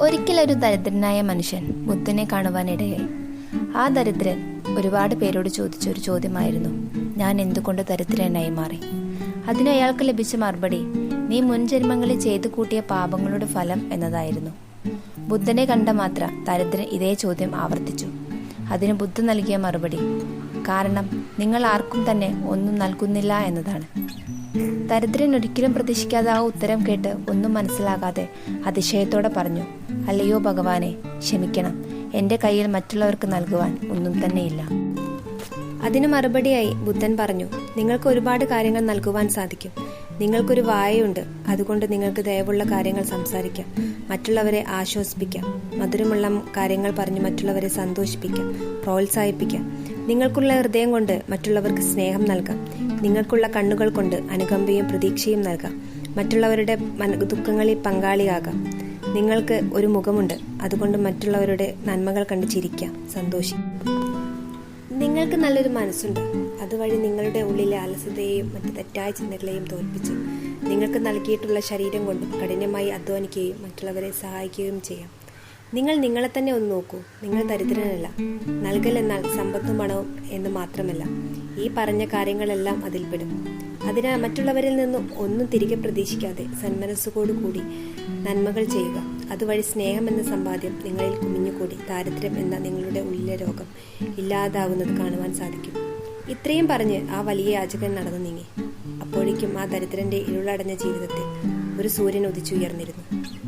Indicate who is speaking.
Speaker 1: ഒരിക്കലൊരു ദരിദ്രനായ മനുഷ്യൻ ബുദ്ധനെ കാണുവാനിടയായി. ആ ദരിദ്രൻ ഒരുപാട് പേരോട് ചോദിച്ച ഒരു ചോദ്യമായിരുന്നു ഞാൻ എന്തുകൊണ്ട് ദരിദ്രനായി മാറി? അതിന് അയാൾക്ക് ലഭിച്ച മറുപടി നീ മുൻ ജന്മങ്ങളിൽ ചെയ്തു കൂട്ടിയ പാപങ്ങളുടെ ഫലം എന്നതായിരുന്നു. ബുദ്ധനെ കണ്ട മാത്ര ദരിദ്രൻ ഇതേ ചോദ്യം ആവർത്തിച്ചു. അതിന് ബുദ്ധ നൽകിയ മറുപടി കാരണം നിങ്ങൾ ആർക്കും തന്നെ ഒന്നും നൽകുന്നില്ല എന്നതാണ്. ദരിദ്രൻ ഒരിക്കലും പ്രതീക്ഷിക്കാതെ ആ ഉത്തരം കേട്ട് ഒന്നും മനസ്സിലാകാതെ അതിശയത്തോടെ പറഞ്ഞു അല്ലയോ ഭഗവാനെ ക്ഷമിക്കണം. എന്റെ കയ്യിൽ മറ്റുള്ളവർക്ക് നൽകുവാൻ ഒന്നും തന്നെയില്ല. അതിനു മറുപടിയായി ബുദ്ധൻ പറഞ്ഞു നിങ്ങൾക്ക് ഒരുപാട് കാര്യങ്ങൾ നൽകുവാൻ സാധിക്കും. നിങ്ങൾക്കൊരു വായയുണ്ട്. അതുകൊണ്ട് നിങ്ങൾക്ക് ദയവുള്ള കാര്യങ്ങൾ സംസാരിക്കാം. മറ്റുള്ളവരെ ആശ്വസിപ്പിക്കാം. മധുരമുള്ള കാര്യങ്ങൾ പറഞ്ഞ് മറ്റുള്ളവരെ സന്തോഷിപ്പിക്കാം. പ്രോത്സാഹിപ്പിക്കാം. നിങ്ങൾക്കുള്ള ഹൃദയം കൊണ്ട് മറ്റുള്ളവർക്ക് സ്നേഹം നൽകാം. നിങ്ങൾക്കുള്ള കണ്ണുകൾ കൊണ്ട് അനുകമ്പയും പ്രതീക്ഷയും നൽകാം. മറ്റുള്ളവരുടെ ദുഃഖങ്ങളിൽ പങ്കാളിയാകാം. നിങ്ങൾക്ക് ഒരു മുഖമുണ്ട്. അതുകൊണ്ട് മറ്റുള്ളവരുടെ നന്മകൾ കണ്ട് ചിരിക്കാം. സന്തോഷിക്കാം. നിങ്ങൾക്ക് നല്ലൊരു മനസ്സുണ്ട്. അതുവഴി നിങ്ങളുടെ ഉള്ളിലെ അലസതയെയും മറ്റ് തെറ്റായ ചിന്തകളെയും തോൽപ്പിച്ച് നിങ്ങൾക്ക് നൽകിയിട്ടുള്ള ശരീരം കൊണ്ട് കഠിനമായി അധ്വാനിക്കുകയും മറ്റുള്ളവരെ സഹായിക്കുകയും ചെയ്യാം. നിങ്ങൾ നിങ്ങളെ തന്നെ ഒന്ന് നോക്കൂ. നിങ്ങൾ ദരിദ്രനല്ല. നൽകൽ എന്നാൽ സമ്പത്തും പണവും എന്ന് മാത്രമല്ല. ഈ പറഞ്ഞ കാര്യങ്ങളെല്ലാം അതിൽപ്പെടും. അതിനാൽ മറ്റുള്ളവരിൽ നിന്നും ഒന്നും തിരികെ പ്രതീക്ഷിക്കാതെ സന്മനസ്സുകോടു കൂടി നന്മകൾ ചെയ്യുക. അതുവഴി സ്നേഹം എന്ന സമ്പാദ്യം നിങ്ങളിൽ കുമിഞ്ഞുകൂടി ദാരിദ്ര്യം എന്ന നിങ്ങളുടെ ഉള്ളിലെ രോഗം ഇല്ലാതാകുന്നത് കാണുവാൻ സാധിക്കും. ഇത്രയും പറഞ്ഞ് ആ വലിയ യാചകൻ നടന്നു നീങ്ങി. അപ്പോഴേക്കും ആ ദരിദ്രന്റെ ഇരുളടഞ്ഞ ജീവിതത്തിൽ ഒരു സൂര്യൻ ഉദിച്ചുയർന്നിരുന്നു.